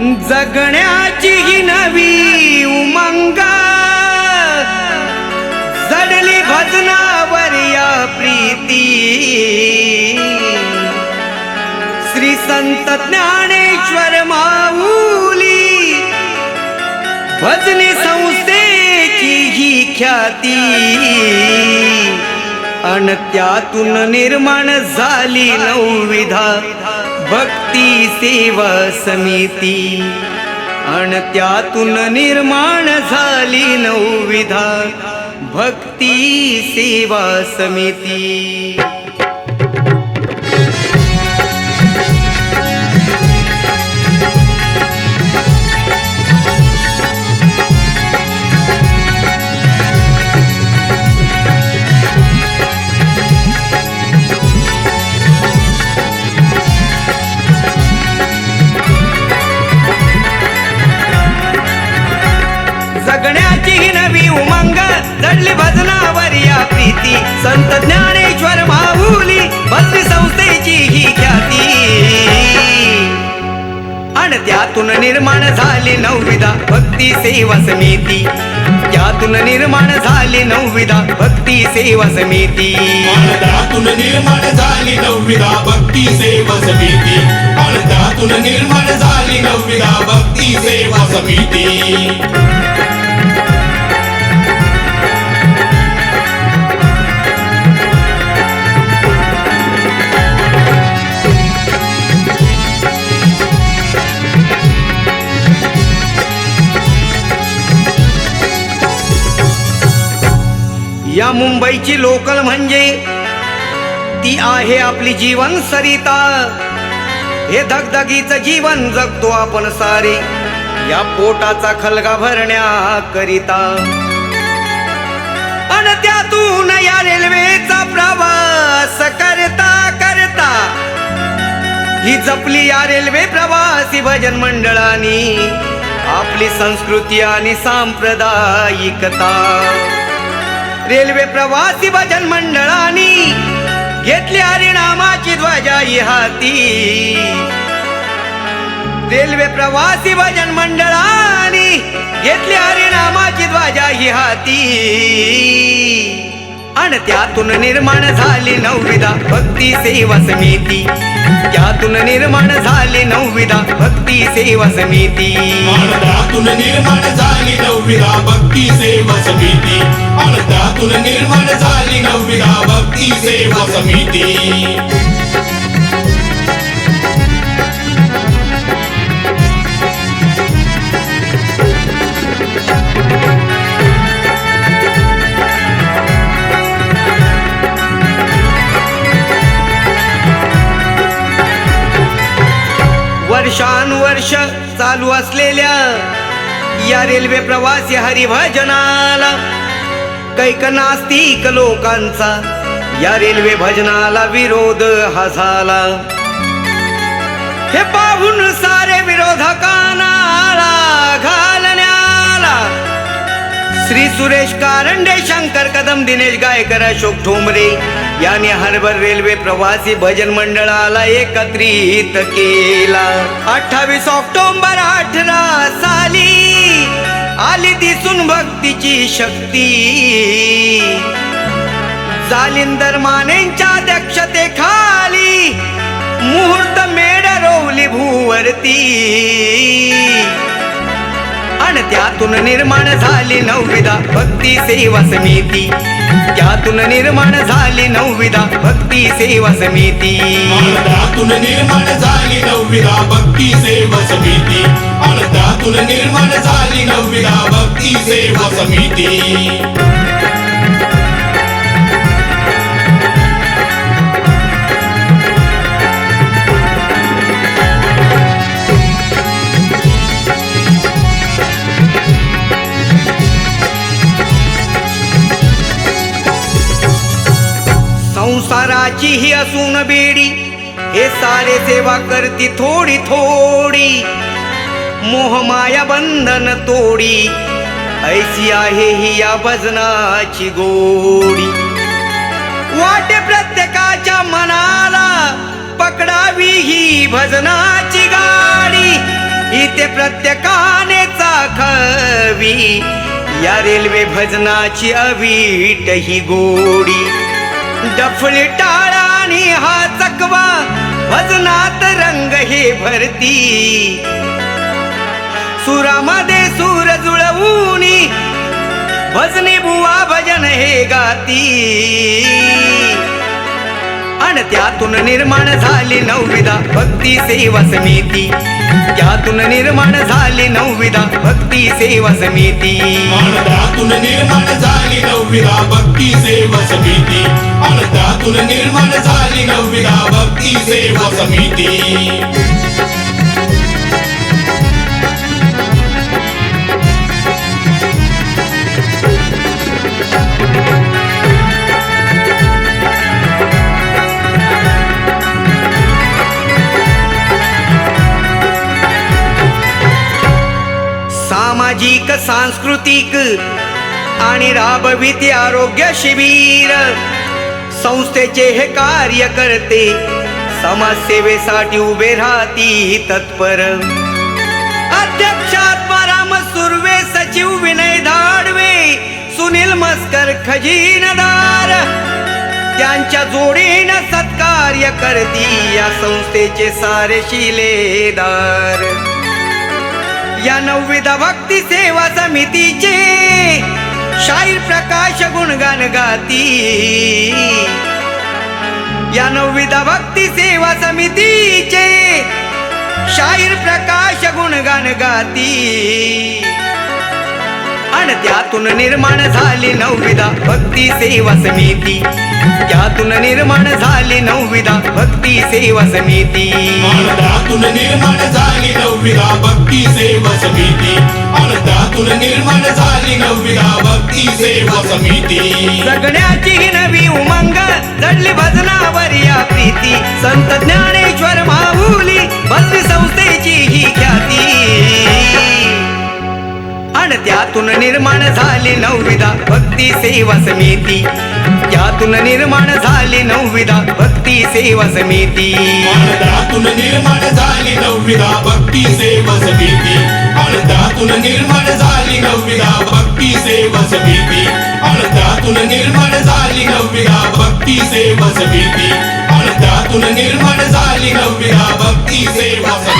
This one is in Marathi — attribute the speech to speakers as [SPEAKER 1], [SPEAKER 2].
[SPEAKER 1] जगण्याची ही नवी उमंग. जडली भजनावर या प्रीती. श्री संत ज्ञानेश्वर माऊली. भजनी संस्थेची ही ख्याती. अन त्यातून निर्माण झाली नवविधा भक्ती सेवा समिती. अन त्यातून निर्माण झाली नवविधा भक्ती सेवा समिती. जडली भजनावरी या प्रीती. संत ज्ञानेश्वर माऊली भक्ती संस्थेची ही ख्याती. आणि त्यातून निर्माण झाली नवविधा भक्ती सेवा समिती. त्यातून निर्माण झाली नवविधा भक्ती सेवा समिती.
[SPEAKER 2] त्यातून निर्माण झाली नवविधा भक्ती सेवा समिती. आणि त्यातून निर्माण झाली नवविधा भक्ती सेवा समिती.
[SPEAKER 1] या मुंबईची लोकल म्हणजे ती आहे आपली जीवन सरिता. हे धगधगीचं जीवन जगतो आपण सारे या पोटाचा खलगा भरण्याकरिता. आणि त्यातून या रेल्वेचा प्रवास करता करता ही जपली या रेल्वे प्रवासी भजन मंडळानी आपली संस्कृती आणि सांप्रदायिकता. रेल्वे प्रवासी भजन मंडळानी घेतली हरिणामाची ध्वजा ही हाती. रेल्वे प्रवासी भजन मंडळानी घेतली हरिणामाची ध्वजा ही हाती. आणि त्यातून निर्माण झाली नवविधा भक्ती सेवा समिती. त्यातून निर्माण झाली नवविधा भक्ती सेवा समिती.
[SPEAKER 2] त्यातून निर्माण झाली नवविधा भक्ती सेवा समिती. आणि त्यातून निर्माण झाली नवविधा भक्ती सेवा समिती.
[SPEAKER 1] वर्षानुवर्ष चालू असलेल्या या रेल्वे प्रवासी हरिभजनाला कैक नास्तिक लोकांचा या रेल्वे भजनाला विरोध हा झाला हे पाहून सारे विरोधकांना आळा घा श्री सुरेश कारंडे शंकर कदम दिनेश गायकर अशोक ठोंबरे यांनी हरभर रेल्वे प्रवासी भजन मंडळाला एकत्रित केला. अठ्ठावीस ऑक्टोबर अठरा साली आली दिसून भक्तीची शक्ती. जालिंदर मानेंच्या अध्यक्षतेखाली मुहूर्त मेढ रोवली भूवरती. त्यातून निर्माण झाली नवविधा भक्ती सेवा समिती. त्यातून निर्माण झाली नवविधा भक्ती सेवा समिती.
[SPEAKER 2] त्यातून निर्माण झाली नवविधा भक्ती सेवा समिती. आणि त्यातून निर्माण झाली नवविधा भक्ती सेवा समिती.
[SPEAKER 1] आमची ही असून बेडी. हे सारे सेवा करती थोडी थोडी. मोहमाया बंधन तोडी. ऐसी आहे ही या भजनाची गोडी. वाटे प्रत्येकाच्या मनाला पकडावी ही भजनाची गाडी. इथे प्रत्येकाने चाखवी या रेल्वे भजनाची अवीट ही गोडी. डफळी टाळ भजनात रंग हे भरती. सुरामध्ये सूर जुळवून भजनी बुवा भजन हे गाती. आणि त्यातून निर्माण झाली नवविधा भक्ती सेवा समिती. त्यातून निर्माण झाली नवविधा भक्ती सेवा समिती.
[SPEAKER 2] त्यातून निर्माण झाली नवविधा भक्ती सेवा समिती. आणि त्यातून निर्माण झाली नवविधा भक्ती सेवा समिती.
[SPEAKER 1] सामाजिक सांस्कृतिक आणि राबविते आरोग्य शिबिर. संस्थेचे हे कार्य करते समाजसेवेसाठी उभे राहती तत्पर. अध्यक्ष आत्माराम सुर्वे सचिव विनय धाडवे सुनील मस्कर खजिनदार त्यांच्या जोडीनं सत्कार्य करती या संस्थेचे सारे शिलेदार. या नवविध भक्ती सेवा समितीचे. शाहीर प्रकाश गुणगान गाती. या नवविध भक्ती सेवा समितीचे शाहीर प्रकाश गुणगान गाती. आणि त्यातून निर्माण झाली नवविधा भक्ती सेवा समिती. त्यातून निर्माण झाली नवविधा भक्ती सेवा समिती.
[SPEAKER 2] त्यातून निर्माण झाली नवविधा भक्ती सेवा समिती. त्यातून निर्माण झाली नवविधा भक्ती सेवा समिती.
[SPEAKER 1] जगण्याची ही नवी उमंग जडली भजनावर या प्रीती. संत ज्ञानेश्वर माऊली भक्ती संस्थेची ही ख्याती. आणि त्यातून निर्माण झाली नवविधा भक्ती सेवा समिती. त्यातून निर्माण झाली नवविधा भक्ती सेवा समिती.
[SPEAKER 2] आणि त्यातून निर्माण झाली नवविधा भक्ती सेवा समिती. आणि त्यातून निर्माण झाली नवविधा भक्ती सेवा समिती. आणि त्यातून निर्माण झाली नवविधा भक्ती सेवा समिती. आणि त्यातून निर्माण झाली नवविधा भक्ती सेवा समिती.